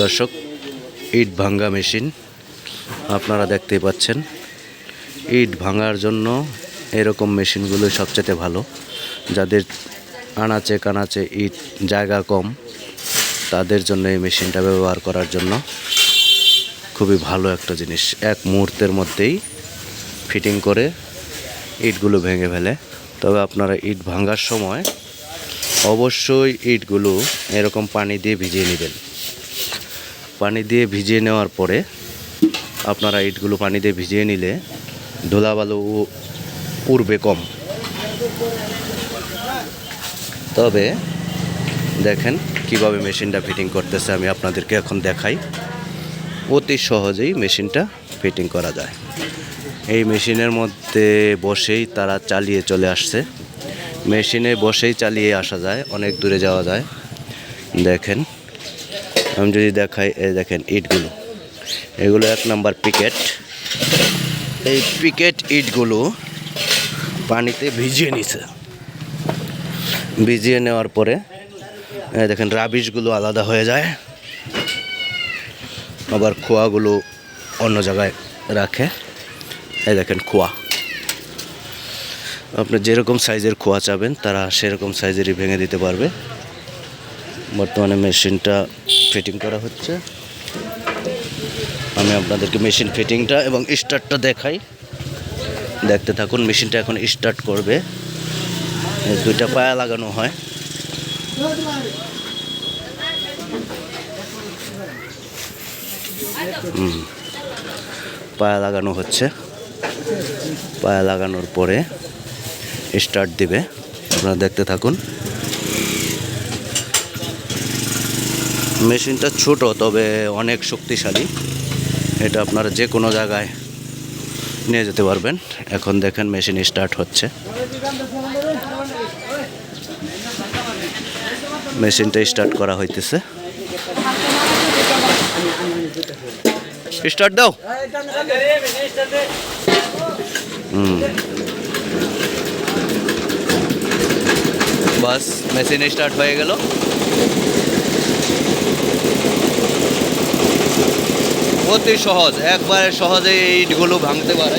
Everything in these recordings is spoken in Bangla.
দর্শক, ইট ভাঙ্গা মেশিন আপনারা দেখতেই পাচ্ছেন। ইট ভাঙার জন্য এরকম মেশিনগুলো সবচেয়ে ভালো। যাদের আনাচে কানাচে ইট জায়গা কম, তাদের জন্য এই মেশিনটা ব্যবহার করার জন্য খুবই ভালো একটা জিনিস। এক মুহূর্তের মধ্যেই ফিটিং করে ইটগুলো ভেঙে ফেলে। তবে আপনারা ইট ভাঙার সময় অবশ্যই ইটগুলো এরকম পানি দিয়ে ভিজিয়ে নেবেন। পানি দিয়ে ভিজিয়ে নেওয়ার পরে আপনারা ইটগুলো পানি দিয়ে ভিজিয়ে নিলে ধুলাবালু উড়বে কম। তবে দেখেন কীভাবে মেশিনটা ফিটিং করতেছে, আমি আপনাদেরকে এখন দেখাই। অতি সহজেই মেশিনটা ফিটিং করা যায়। এই মেশিনের মধ্যে বসেই তারা চালিয়ে চলে আসছে। মেশিনে বসেই চালিয়ে আসা যায়, অনেক দূরে যাওয়া যায়। দেখেন আমি যদি দেখাই, এই দেখেন ইটগুলো। এগুলো এক নাম্বার পিকেট। এই পিকেট ইটগুলো পানিতে ভিজিয়ে নিছে। ভিজিয়ে নেওয়ার পরে দেখেন রাবিশগুলো আলাদা হয়ে যায়। আবার খোয়াগুলো অন্য জায়গায় রাখে। এই দেখেন খোয়া। আপনি যেরকম সাইজের খোয়া চাবেন, তারা সেরকম সাইজেরই ভেঙে দিতে পারবে। বর্তমানে মেশিনটা ফিটিং করা হচ্ছে। আমি আপনাদেরকে মেশিন ফিটিংটা এবং স্টার্টটা দেখাই। দেখতে থাকুন মেশিনটা এখন স্টার্ট করবে। দুইটা পায়া লাগানো হয়। পায়া লাগানো হচ্ছে। পায়া লাগানোর পরে স্টার্ট দিবে। আপনারা দেখতে থাকুন। মেশিনটা ছোট, তবে অনেক শক্তিশালী। এটা আপনারা যে কোনো জায়গায় নিয়ে যেতে পারবেন। এখন দেখেন মেশিন স্টার্ট হচ্ছে। মেশিনটা স্টার্ট করা হইতেছে। স্টার্ট দাও। বাস, মেশিন স্টার্ট হয়ে গেল। অতি সহজ, একবারে সহজে এই ইটগুলো ভাঙতে পারে।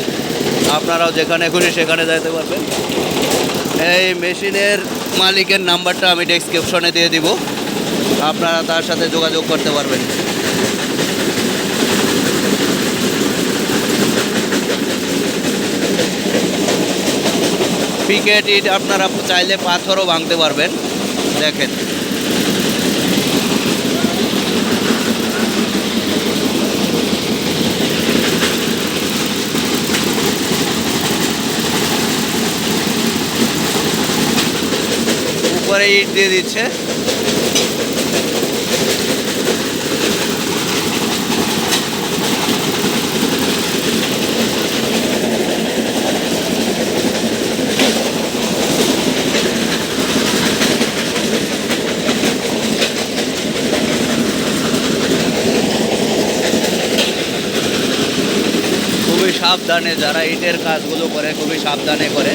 আপনারাও যেখানে খুশি সেখানে যেতে পারবেন। এই মেশিনের মালিকের নাম্বারটা আমি ডেসক্রিপশনে দিয়ে দিব। আপনারা তার সাথে যোগাযোগ করতে পারবেন। পিকেট ইট আপনারা চাইলে পাথরও ভাঙতে পারবেন। দেখেন। উপরে ইট দিয়ে দিচ্ছে। খুবই সাবধানে যারা ইটের কাজগুলো করে খুবই সাবধানে করে।